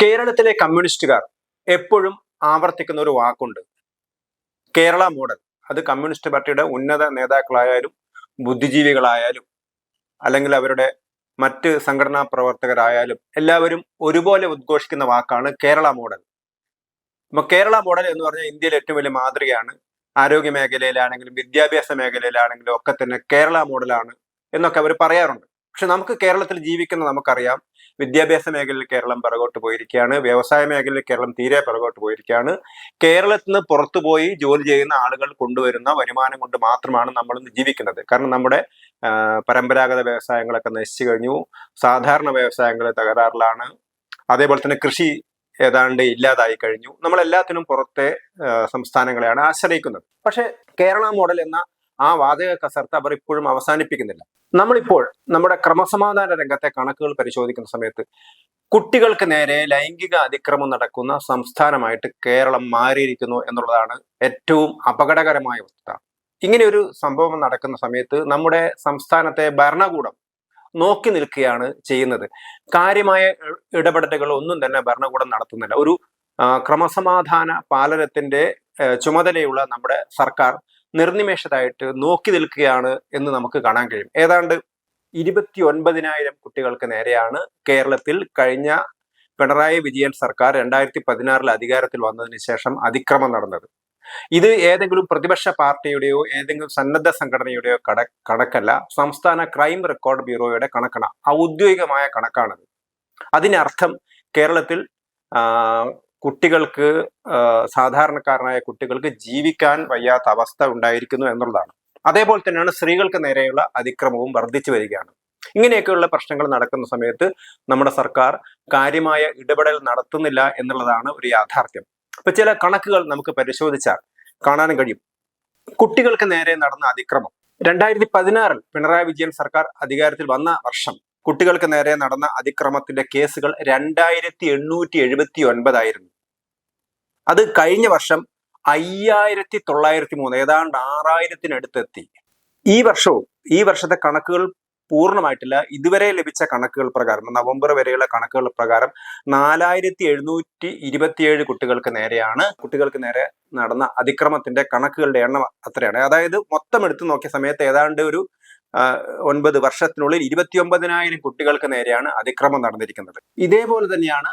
കേരളത്തിലെ കമ്മ്യൂണിസ്റ്റുകാർ എപ്പോഴും ആവർത്തിക്കുന്ന ഒരു വാക്കുണ്ട്. കേരള മോഡൽ. അത് കമ്മ്യൂണിസ്റ്റ് പാർട്ടിയുടെ ഉന്നത നേതാക്കളായാലും ബുദ്ധിജീവികളായാലും അല്ലെങ്കിൽ അവരുടെ മറ്റ് സംഘടനാ പ്രവർത്തകരായാലും എല്ലാവരും ഒരുപോലെ ഉദ്ഘോഷിക്കുന്ന വാക്കാണ് കേരള മോഡൽ. അപ്പൊ കേരള മോഡൽ എന്ന് പറഞ്ഞാൽ ഇന്ത്യയിലെ ഏറ്റവും വലിയ മാതൃകയാണ്. ആരോഗ്യ മേഖലയിലാണെങ്കിലും വിദ്യാഭ്യാസ മേഖലയിലാണെങ്കിലും ഒക്കെ തന്നെ കേരള മോഡലാണ് എന്നൊക്കെ അവർ പറയാറുണ്ട്. പക്ഷെ നമുക്ക് കേരളത്തിൽ ജീവിക്കുന്ന നമുക്കറിയാം. വിദ്യാഭ്യാസ മേഖലയിൽ കേരളം പിറകോട്ട് പോയിരിക്കുകയാണ്. വ്യവസായ മേഖലയിൽ കേരളം തീരെ പിറകോട്ട് പോയിരിക്കുകയാണ്. കേരളത്തിൽ നിന്ന് പുറത്തുപോയി ജോലി ചെയ്യുന്ന ആളുകൾ കൊണ്ടുവരുന്ന വരുമാനം കൊണ്ട് മാത്രമാണ് നമ്മൾ ഇന്ന് ജീവിക്കുന്നത്. കാരണം നമ്മുടെ പരമ്പരാഗത വ്യവസായങ്ങളൊക്കെ നശിച്ചു കഴിഞ്ഞു. സാധാരണ വ്യവസായങ്ങൾ തകരാറിലാണ്. അതേപോലെ തന്നെ കൃഷി ഏതാണ്ട് ഇല്ലാതായി കഴിഞ്ഞു. നമ്മൾ എല്ലാത്തിനും പുറത്തെ സംസ്ഥാനങ്ങളെയാണ് ആശ്രയിക്കുന്നത്. പക്ഷേ കേരള മോഡൽ എന്ന ആ വാതക കസർത്ത് അവർ ഇപ്പോഴും അവസാനിപ്പിക്കുന്നില്ല. നമ്മളിപ്പോൾ നമ്മുടെ ക്രമസമാധാന രംഗത്തെ കണക്കുകൾ പരിശോധിക്കുന്ന സമയത്ത് കുട്ടികൾക്ക് നേരെ ലൈംഗിക അതിക്രമം നടക്കുന്ന സംസ്ഥാനമായിട്ട് കേരളം മാറിയിരിക്കുന്നു എന്നുള്ളതാണ് ഏറ്റവും അപകടകരമായ വസ്തുത. ഇങ്ങനെ ഒരു സംഭവം നടക്കുന്ന സമയത്ത് നമ്മുടെ സംസ്ഥാനത്തെ ഭരണകൂടം നോക്കി നിൽക്കുകയാണ് ചെയ്യുന്നത്. കാര്യമായ ഇടപെടലുകൾ ഒന്നും തന്നെ ഭരണകൂടം നടത്തുന്നില്ല. ഒരു ക്രമസമാധാന പാലനത്തിന്റെ ചുമതലയുള്ള നമ്മുടെ സർക്കാർ നിർനിമേഷതായിട്ട് നോക്കി നിൽക്കുകയാണ് എന്ന് നമുക്ക് കാണാൻ കഴിയും. ഏതാണ്ട് ഇരുപത്തി ഒൻപതിനായിരം കുട്ടികൾക്ക് നേരെയാണ് കേരളത്തിൽ കഴിഞ്ഞ പിണറായി വിജയൻ സർക്കാർ രണ്ടായിരത്തി പതിനാറിൽ അധികാരത്തിൽ വന്നതിന് ശേഷം അതിക്രമം നടന്നത്. ഇത് ഏതെങ്കിലും പ്രതിപക്ഷ പാർട്ടിയുടെയോ ഏതെങ്കിലും സന്നദ്ധ സംഘടനയുടെയോ കട കണക്കല്ല. സംസ്ഥാന ക്രൈം റെക്കോർഡ് ബ്യൂറോയുടെ കണക്കാണ്. ഔദ്യോഗികമായ കണക്കാണത്. അതിനർത്ഥം കേരളത്തിൽ കുട്ടികൾക്ക് സാധാരണക്കാരനായ കുട്ടികൾക്ക് ജീവിക്കാൻ വയ്യാത്ത അവസ്ഥ ഉണ്ടായിരിക്കുന്നു എന്നുള്ളതാണ്. അതേപോലെ തന്നെയാണ് സ്ത്രീകൾക്ക് നേരെയുള്ള അതിക്രമവും വർദ്ധിച്ചു വരികയാണ്. ഇങ്ങനെയൊക്കെയുള്ള പ്രശ്നങ്ങൾ നടക്കുന്ന സമയത്ത് നമ്മുടെ സർക്കാർ കാര്യമായ ഇടപെടൽ നടത്തുന്നില്ല എന്നുള്ളതാണ് ഒരു യാഥാർത്ഥ്യം. ഇപ്പൊ ചില കണക്കുകൾ നമുക്ക് പരിശോധിച്ചാൽ കാണാൻ കഴിയും. കുട്ടികൾക്ക് നേരെ നടന്ന അതിക്രമം. രണ്ടായിരത്തി പതിനാറിൽ പിണറായി വിജയൻ സർക്കാർ അധികാരത്തിൽ വന്ന വർഷം കുട്ടികൾക്ക് നേരെ നടന്ന അതിക്രമത്തിന്റെ കേസുകൾ രണ്ടായിരത്തി എണ്ണൂറ്റി എഴുപത്തി ഒൻപതായിരുന്നു അത് കഴിഞ്ഞ വർഷം അയ്യായിരത്തി തൊള്ളായിരത്തി മൂന്ന് ഏതാണ്ട് ആറായിരത്തിനടുത്തെത്തി. ഈ വർഷവും ഈ വർഷത്തെ കണക്കുകൾ പൂർണമായിട്ടില്ല. ഇതുവരെ ലഭിച്ച കണക്കുകൾ പ്രകാരം നവംബർ വരെയുള്ള കണക്കുകൾ പ്രകാരം നാലായിരത്തി എഴുന്നൂറ്റി ഇരുപത്തിയേഴ് കുട്ടികൾക്ക് നേരെയാണ് കുട്ടികൾക്ക് നേരെ നടന്ന അതിക്രമത്തിന്റെ കണക്കുകളുടെ എണ്ണം അത്രയാണ്. അതായത് മൊത്തം എടുത്തു നോക്കിയ സമയത്ത് ഏതാണ്ട് ഒരു ഒൻപത് വർഷത്തിനുള്ളിൽ ഇരുപത്തിയൊമ്പതിനായിരം കുട്ടികൾക്ക് നേരെയാണ് അതിക്രമം നടന്നിരിക്കുന്നത്. ഇതേപോലെ തന്നെയാണ്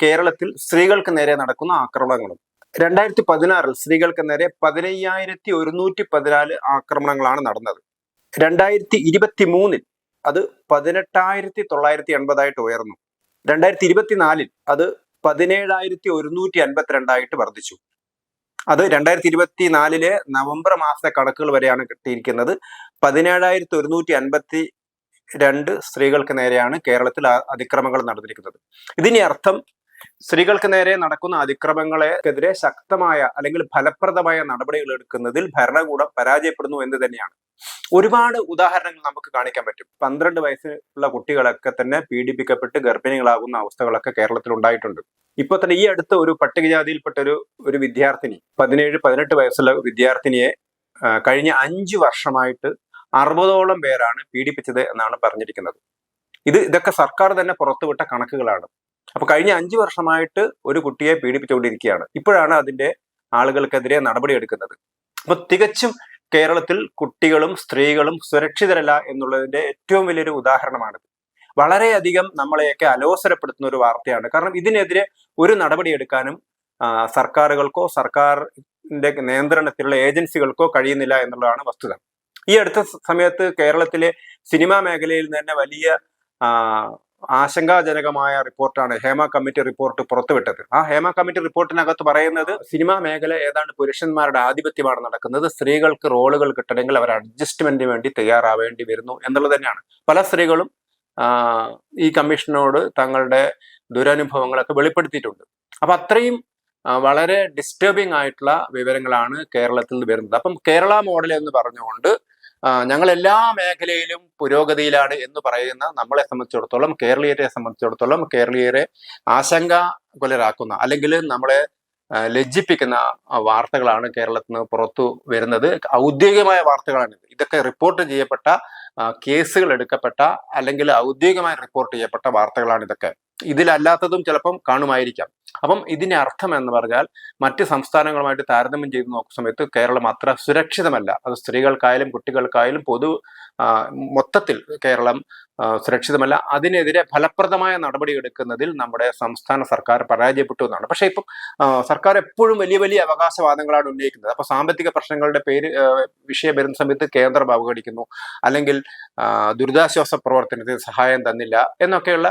കേരളത്തിൽ സ്ത്രീകൾക്ക് നേരെ നടക്കുന്ന ആക്രമണങ്ങളും. രണ്ടായിരത്തി പതിനാറിൽ സ്ത്രീകൾക്ക് നേരെ പതിനയ്യായിരത്തി ഒരുന്നൂറ്റി പതിനാല് ആക്രമണങ്ങളാണ് നടന്നത്. രണ്ടായിരത്തി ഇരുപത്തി മൂന്നിൽ അത് പതിനെട്ടായിരത്തി തൊള്ളായിരത്തി എൺപതായിട്ട് ഉയർന്നു. രണ്ടായിരത്തി ഇരുപത്തിനാലിൽ അത് പതിനേഴായിരത്തി ഒരുന്നൂറ്റി അൻപത്തിരണ്ടായിട്ട് വർദ്ധിച്ചു. അത് രണ്ടായിരത്തി ഇരുപത്തി നാലിലെ നവംബർ മാസത്തെ കണക്കുകൾ വരെയാണ് കിട്ടിയിരിക്കുന്നത്. പതിനേഴായിരത്തി ഒരുന്നൂറ്റി അൻപത്തി രണ്ട് സ്ത്രീകൾക്ക് നേരെയാണ് കേരളത്തിൽ അതിക്രമങ്ങൾ നടന്നിരിക്കുന്നത്. ഇതിനി അർത്ഥം സ്ത്രീകൾക്ക് നേരെ നടക്കുന്ന അതിക്രമങ്ങളെക്കെതിരെ ശക്തമായ അല്ലെങ്കിൽ ഫലപ്രദമായ നടപടികൾ എടുക്കുന്നതിൽ ഭരണകൂടം പരാജയപ്പെടുന്നു എന്ന് തന്നെയാണ്. ഒരുപാട് ഉദാഹരണങ്ങൾ നമുക്ക് കാണിക്കാൻ പറ്റും. പന്ത്രണ്ട് വയസ്സുള്ള കുട്ടികളൊക്കെ തന്നെ പീഡിപ്പിക്കപ്പെട്ട് ഗർഭിണികളാകുന്ന അവസ്ഥകളൊക്കെ കേരളത്തിൽ ഉണ്ടായിട്ടുണ്ട്. ഇപ്പൊ തന്നെ ഈ അടുത്ത ഒരു പട്ടികജാതിയിൽപ്പെട്ട ഒരു ഒരു വിദ്യാർത്ഥിനി പതിനേഴ് പതിനെട്ട് വയസ്സുള്ള വിദ്യാർത്ഥിനിയെ കഴിഞ്ഞ അഞ്ചു വർഷമായിട്ട് അറുപതോളം പേരാണ് പീഡിപ്പിച്ചത് എന്നാണ് പറഞ്ഞിരിക്കുന്നത്. ഇത് ഇതൊക്കെ സർക്കാർ തന്നെ പുറത്തുവിട്ട കണക്കുകളാണ്. അപ്പൊ കഴിഞ്ഞ അഞ്ചു വർഷമായിട്ട് ഒരു കുട്ടിയെ പീഡിപ്പിച്ചുകൊണ്ടിരിക്കുകയാണ്. ഇപ്പോഴാണ് അതിന്റെ ആളുകൾക്കെതിരെ നടപടിയെടുക്കുന്നത്. അപ്പൊ തികച്ചും കേരളത്തിൽ കുട്ടികളും സ്ത്രീകളും സുരക്ഷിതരല്ല എന്നുള്ളതിന്റെ ഏറ്റവും വലിയൊരു ഉദാഹരണമാണിത്. വളരെയധികം നമ്മളെയൊക്കെ അലോസരപ്പെടുത്തുന്ന ഒരു വാർത്തയാണ്. കാരണം ഇതിനെതിരെ ഒരു നടപടി എടുക്കാനും ആ, സർക്കാരുകൾക്കോ സർക്കാരിന്റെ നിയന്ത്രണത്തിലുള്ള ഏജൻസികൾക്കോ കഴിയുന്നില്ല എന്നുള്ളതാണ് വസ്തുത. ഈ അടുത്ത സമയത്ത് കേരളത്തിലെ സിനിമാ മേഖലയിൽ തന്നെ വലിയ ആശങ്കാജനകമായ റിപ്പോർട്ടാണ്. ഹേമ കമ്മിറ്റി റിപ്പോർട്ട് പുറത്തുവിട്ടത്. ആ ഹേമ കമ്മിറ്റി റിപ്പോർട്ടിനകത്ത് പറയുന്നത് സിനിമാ മേഖല ഏതാണ്ട് പുരുഷന്മാരുടെ ആധിപത്യമാണ് നടക്കുന്നത്. സ്ത്രീകൾക്ക് റോളുകൾ കിട്ടണമെങ്കിൽ അവർ അഡ്ജസ്റ്റ്മെന്റിന് വേണ്ടി തയ്യാറാവേണ്ടി വരുന്നു എന്നുള്ളത് തന്നെയാണ്. പല സ്ത്രീകളും ഈ കമ്മീഷനോട് തങ്ങളുടെ ദുരനുഭവങ്ങളൊക്കെ വെളിപ്പെടുത്തിയിട്ടുണ്ട്. അപ്പൊ അത്രയും വളരെ ഡിസ്റ്റർബിംഗ് ആയിട്ടുള്ള വിവരങ്ങളാണ് കേരളത്തിൽ നിന്ന് വരുന്നത്. അപ്പം കേരള മോഡൽ എന്ന് പറഞ്ഞുകൊണ്ട് ഞങ്ങൾ എല്ലാ മേഖലയിലും പുരോഗതിയിലാണ് എന്ന് പറയുന്ന നമ്മളെ സംബന്ധിച്ചിടത്തോളം കേരളീയരെ സംബന്ധിച്ചിടത്തോളം കേരളീയരെ ആശങ്ക ആശങ്കാകുലരാക്കുന്ന അല്ലെങ്കിൽ നമ്മളെ ലജ്ജിപ്പിക്കുന്ന വാർത്തകളാണ് കേരളത്തിൽ നിന്ന് പുറത്തു വരുന്നത്. ഔദ്യോഗികമായ വാർത്തകളാണ് ഇതൊക്കെ റിപ്പോർട്ട് ചെയ്യപ്പെട്ട കേസുകൾ എടുക്കപ്പെട്ട അല്ലെങ്കിൽ ഔദ്യോഗികമായി റിപ്പോർട്ട് ചെയ്യപ്പെട്ട വാർത്തകളാണ് ഇതൊക്കെ ഇതിലല്ലാത്തതും ചിലപ്പം കാണുമായിരിക്കാം. അപ്പം ഇതിന്റെ അർത്ഥം എന്ന് പറഞ്ഞാൽ മറ്റ് സംസ്ഥാനങ്ങളുമായിട്ട് താരതമ്യം ചെയ്ത് നോക്കുന്ന സമയത്ത് കേരളം അത്ര സുരക്ഷിതമല്ല. അത് സ്ത്രീകൾക്കായാലും കുട്ടികൾക്കായാലും പൊതു മൊത്തത്തിൽ കേരളം സുരക്ഷിതമല്ല. അതിനെതിരെ ഫലപ്രദമായ നടപടി എടുക്കുന്നതിൽ നമ്മുടെ സംസ്ഥാന സർക്കാർ പരാജയപ്പെട്ടു എന്നാണ്. പക്ഷേ ഇപ്പം സർക്കാർ എപ്പോഴും വലിയ വലിയ അവകാശവാദങ്ങളാണ് ഉന്നയിക്കുന്നത്. അപ്പൊ സാമ്പത്തിക പ്രശ്നങ്ങളുടെ പേര് വിഷയം വരുന്ന സമയത്ത് കേന്ദ്രം അവഗണിക്കുന്നു. അല്ലെങ്കിൽ ദുരിതാശ്വാസ പ്രവർത്തനത്തിന് സഹായം തന്നില്ല എന്നൊക്കെയുള്ള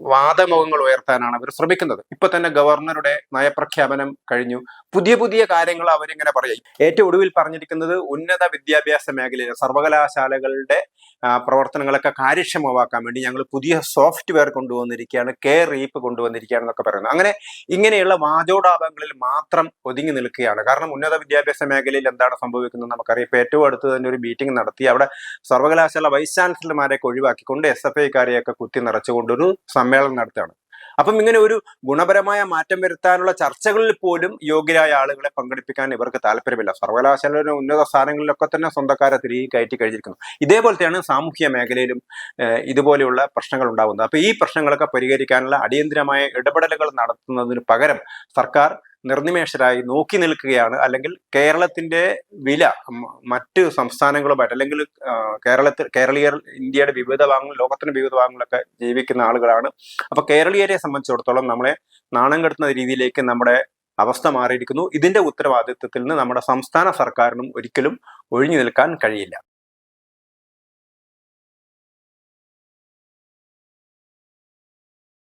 വാദമുഖങ്ങൾ ഉയർത്താനാണ് അവർ ശ്രമിക്കുന്നത്. ഇപ്പൊ തന്നെ ഗവർണറുടെ നയപ്രഖ്യാപനം കഴിഞ്ഞു. പുതിയ പുതിയ കാര്യങ്ങൾ അവരിങ്ങനെ പറയും. ഏറ്റവും ഒടുവിൽ പറഞ്ഞിരിക്കുന്നത് ഉന്നത വിദ്യാഭ്യാസ മേഖലയിലെ സർവകലാശാലകളുടെ പ്രവർത്തനങ്ങളൊക്കെ കാര്യക്ഷമമാക്കാൻ വേണ്ടി ഞങ്ങൾ പുതിയ സോഫ്റ്റ്വെയർ കൊണ്ടുവന്നിരിക്കുകയാണ് കെയർ റീപ്പ് കൊണ്ടുവന്നിരിക്കുകയാണ് എന്നൊക്കെ പറയുന്നത്. അങ്ങനെ ഇങ്ങനെയുള്ള വാചോടാപങ്ങളിൽ മാത്രം ഒതുങ്ങി നിൽക്കുകയാണ്. കാരണം ഉന്നത വിദ്യാഭ്യാസ മേഖലയിൽ എന്താണ് സംഭവിക്കുന്നത് നമുക്കറിയാം. ഇപ്പൊ ഏറ്റവും അടുത്ത് തന്നെ ഒരു മീറ്റിംഗ് നടത്തി അവിടെ സർവകലാശാല വൈസ് ചാൻസലർമാരെയൊക്കെ ഒഴിവാക്കിക്കൊണ്ട് എസ് എഫ് ഐക്കാരെയൊക്കെ കുത്തി നിറച്ചുകൊണ്ടൊരു സമ്മേളനം നടത്തുകയാണ്. അപ്പം ഇങ്ങനെ ഒരു ഗുണപരമായ മാറ്റം വരുത്താനുള്ള ചർച്ചകളിൽ പോലും യോഗ്യരായ ആളുകളെ പങ്കെടുപ്പിക്കാൻ ഇവർക്ക് താല്പര്യമില്ല. സർവകലാശാലയുടെ ഉന്നത സ്ഥാനങ്ങളിലൊക്കെ തന്നെ സ്വന്തക്കാരെ തിരികെ കയറ്റി കഴിഞ്ഞിരിക്കുന്നു. ഇതേപോലത്തെയാണ് സാമൂഹ്യ മേഖലയിലും ഇതുപോലെയുള്ള പ്രശ്നങ്ങൾ ഉണ്ടാകുന്നത്. അപ്പോൾ ഈ പ്രശ്നങ്ങളൊക്കെ പരിഹരിക്കാനുള്ള അടിയന്തിരമായ ഇടപെടലുകൾ നടത്തുന്നതിന് പകരം സർക്കാർ നിർനിമേഷരായി നോക്കി നിൽക്കുകയാണ്. അല്ലെങ്കിൽ കേരളത്തിന്റെ വില മറ്റു സംസ്ഥാനങ്ങളുമായിട്ട് അല്ലെങ്കിൽ കേരളത്തിൽ കേരളീയർ ഇന്ത്യയുടെ വിവിധ ഭാഗങ്ങൾ ലോകത്തിന്റെ വിവിധ ഭാഗങ്ങളിലൊക്കെ ജീവിക്കുന്ന ആളുകളാണ്. അപ്പൊ കേരളീയരെ സംബന്ധിച്ചിടത്തോളം നമ്മളെ നാണം കെടുത്തുന്ന രീതിയിലേക്ക് നമ്മുടെ അവസ്ഥ മാറിയിരിക്കുന്നു. ഇതിന്റെ ഉത്തരവാദിത്വത്തിൽ നിന്ന് നമ്മുടെ സംസ്ഥാന സർക്കാരിനും ഒരിക്കലും ഒഴിഞ്ഞു നിൽക്കാൻ കഴിയില്ല.